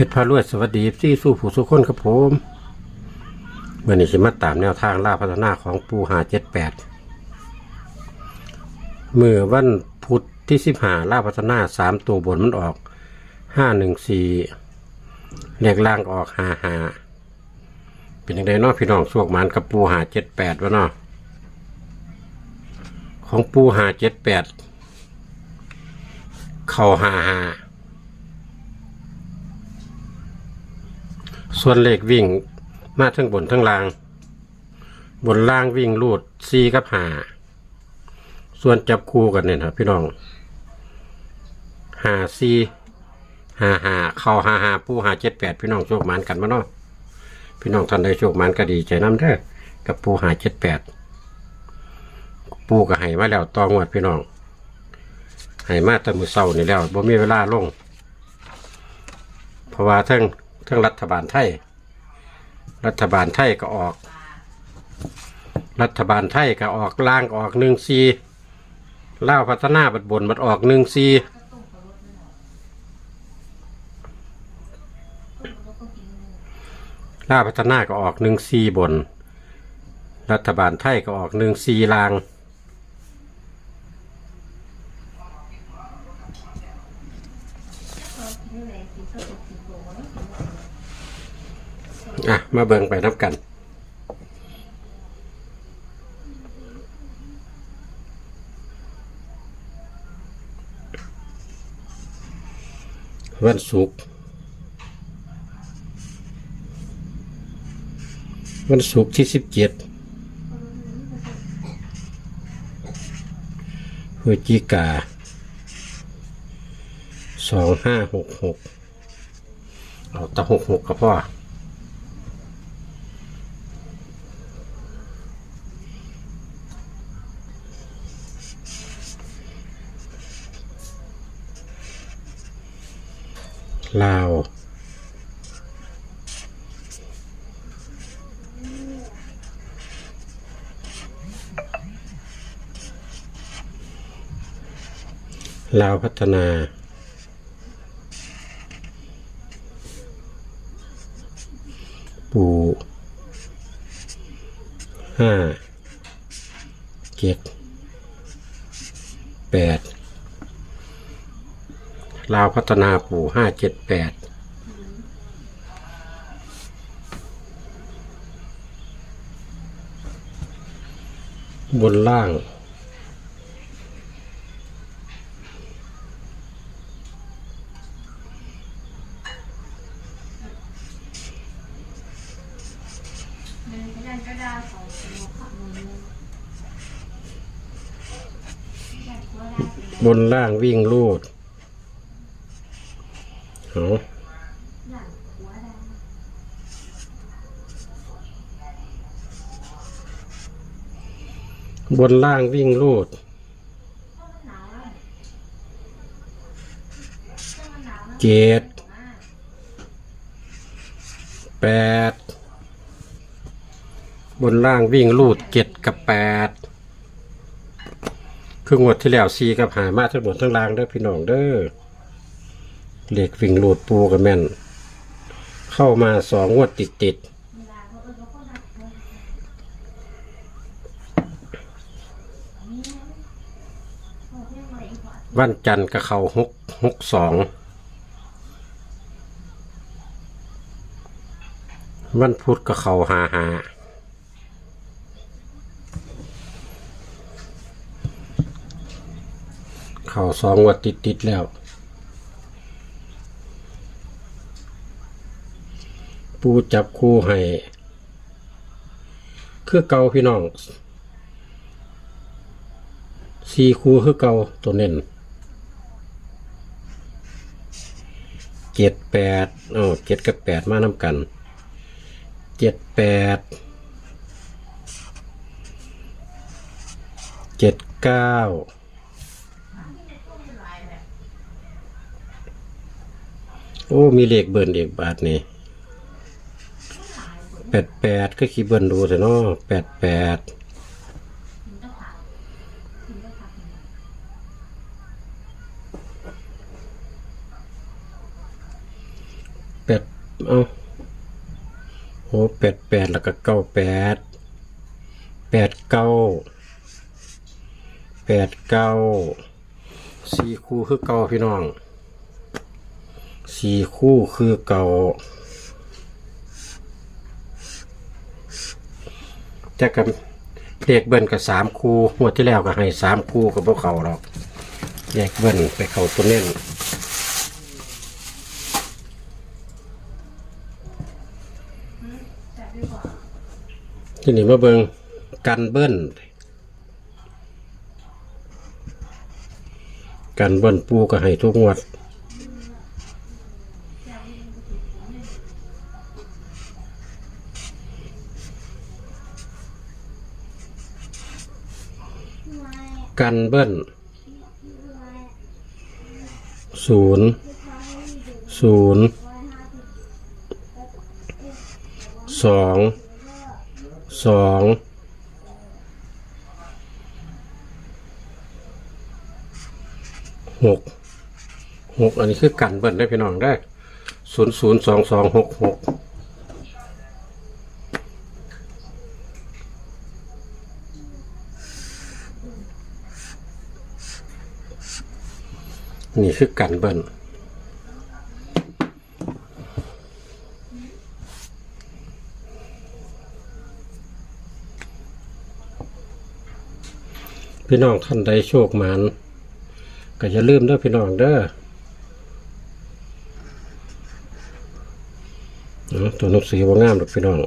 เพชรพารวยสวัสดีที่สู้ผู้สุคนครับผมเมื่อนี้สิมาตามแนวทางล่าพัฒนาของปูหาเจ็ดแปดเมื่อวันพุธที่สิบหาล่าพัฒนาสามตัวบนมันออกห้าหนึ่งสี่เลขล่างออกหาหาเป็นยังไงเนาะพี่น้องสวกมันกับปูหาเจ็ดแปดวะเนาะของปูหาเจ็ดแปดเข่าหาหา ส่วนเลขวิ่งมาทั้งบนทั้งล่าง บนล่างวิ่งลูดซีกับหาส่วนจับคู่กันเนี่ยนะพี่น้องหาซีหาหาเข้าหาหาผู้หาเจ็ดแปดพี่น้องโชคมานกันมาเนาะพี่น้องท่านได้โชคมานก็ดีใจน้ำเด้อกับปูหาเจ็ดแปดปูก็ให้มาแล้วตองวดพี่น้องให้มาแต่มือเศร้านี่แล้วบ่มีเวลาลงเพราะว่าทั้ง ทั้งรัฐบาลไทย รัฐบาลไทยก็ออก รัฐบาลไทยก็ออกล่างออกหนึ่งซีเล่าพัฒนาบัดบนบัดออกหนึ่งซีล่าพัฒนาก็ออกหนึ่งซีบน รัฐบาลไทยก็ออกหนึ่งซีลาง มาเบิ่งไปนับกันวันศุกร์วันศุกร์ที่สิบเจ็ดพฤศจิกาสองห้าหกหกเอาแตะหกหกกับพ่อ ลาวลาวพัฒนา ปูห้าเจ็ดแปด ลาวพัฒนาปู่ห้าเจ็ดแปดบนล่าง บนก็ได้บนล่างวิ่งลูด เอาด้านหัวได้บนล่างวิ่งลูดเจ็ดแปดบนล่างวิ่งลูดเจ็ดกับแปดคืองวดที่แล้วซีกับหามาทั้งบนทั้งล่างเด้อพี่น้องเด้อ เหล็กวิ่งลูดปูกับแม่น เข้ามาสองงวดติดติดๆวันจันทร์กับเขาหกหกสองวันพุธก็เขาหาหาเขาสองวัดติดติดๆแล้ว ปูจับคู่ให้ คือเก่าพี่น้องสี่คู่คือเก่าตัวเน้นเจ็ดแปดอ๋อเจ็ดกับแปดมานำกันเจ็ดแปดเจ็ดเก้าโอ้ มีเลขเบิร์นเอีกบาทนี่ แปดแปดก็ขี้เบิร์นดูแต่เนาะแปดแปดแปดเอาโอ้แปดแปดแล้วก็เก้าแปดแปดเก้าแปดเก้าสี่คู่คือเก่าพี่น้องสี่คู่คือเก่า แต่กับเลขเบิ้ลกับสามคู่งวดที่แล้วก็ให้สามคู่กับพวกเขาหรอกแยกเบิ้ลไปเขาตัวเน้นจับดีกว่าที่นี่มาเบิงกันเบิ้ลกันเบิ้ลปูก็ให้ทุกงวด กันเบิ้ลศูนย์ศูนย์สองสองหกหกอันนี้คือกันเบิ้ลได้พี่น้องได้ศูนย์ศูนย์สองสองหกหก นี่คือกันเบิ้ลพี่น้องท่านใดโชคหมานก็อย่าลืมเด้อพี่น้องเด้อเอาตัวนังสือว่างามหรอกพี่น้อง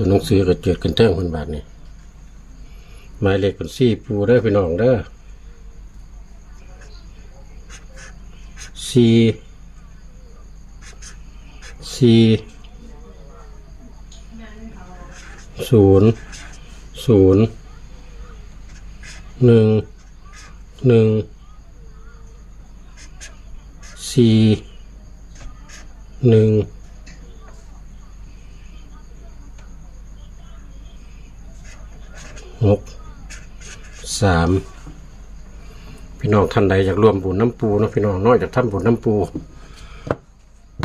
ตัวหนังสือก็เจิดกันเทิงคนบาทนี่หมายเลขเป็นสี่ปูได้อพี่น้องเด้อสี่สี่ศูนย์ศูนย์หนึ่งหนึ่งสี่หนึ่ง หกสามพี่น้องท่านใดอยากรวมบุญน้ำปูนะพี่น้องน้อยจากทำบุญน้ำปู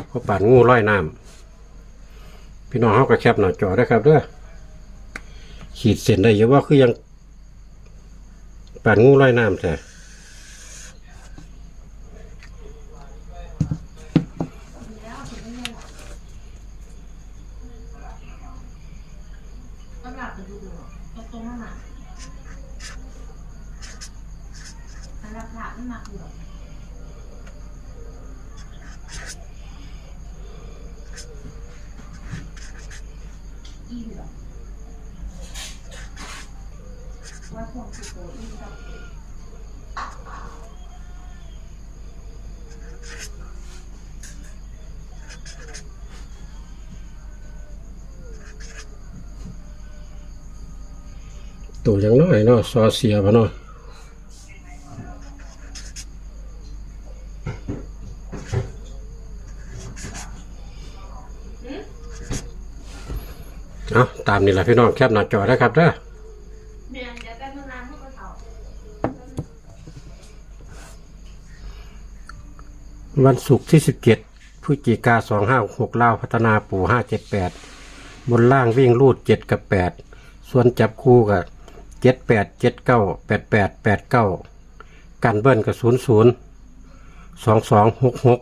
เพราะป่านงูร้อยน้ำพี่น้องเขาก็แคบหน่อยจอได้ครับเด้อขีดเส้นได้เยอะว่าคือยังป่านงูร้อยน้ำแต่ ก็หลับไปดูตรงตรงนั่นน่ะอันหลับหลับไม่มาอยู่หรอกอีหรอว่าพวงคือโตอีหรอ ตัวยังน้อยเนาะซอเสียพะเนาะเอาตามนี่แหละพี่น้องแคบหน้าจอได้ครับเด้อเดี๋ยวเดี๋ยวแป๊บนึงนะพวกเราเถาวันศุกร์ที่สิบเจ็ดพฤศจิกาสองห้าหกเล่าวพัฒนาปู่ห้าเจ็ดแปดบนล่างวิ่งรูดเจ็ดกับแปดส่วนจับคู่กับ เจ็ดแปดเจ็ดเก้าแปดแปดแปดเก้ากันเบิ้ลกับศูนย์ศูนย์สองสองหกหก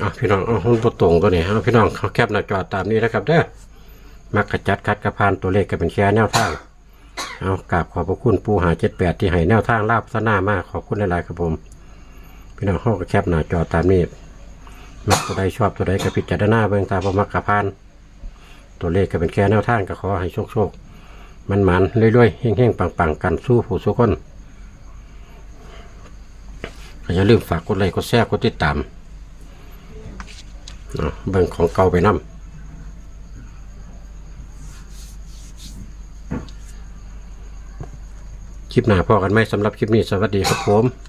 อะพี่น้องเอาหุ้นตัวตรงตัวนี้เอาพี่น้องเขาแคบหน้าจอตามนี้นะครับเด้อมักกระจัดคัดกระพานตัวเลขก็เป็นแค่แนวทางเอากราบขอบพระคุณปูหาเจ็ดแปดที่ให้แนวทางลาบสนามากขอบคุณหลายๆครับผม พี่น้องห้องก็แคบหน้าจอตามนี้มักตัวใดชอบตัวใดก็พิจารณาเบื้องตามประมักกระพานตัวเลขก็เป็นแค่แนวทางก็ขอให้โชคโชค มันมันเรื่อยๆเฮงๆปังๆ กันสู้ผู้สู้คนอย่าลืมฝากกดไลค์กดแชร์กดติดตามเนาะเบิ่งของเก่าไปนำคลิปหน้าพอกันไหมสำหรับคลิปนี้สวัสดีครับผม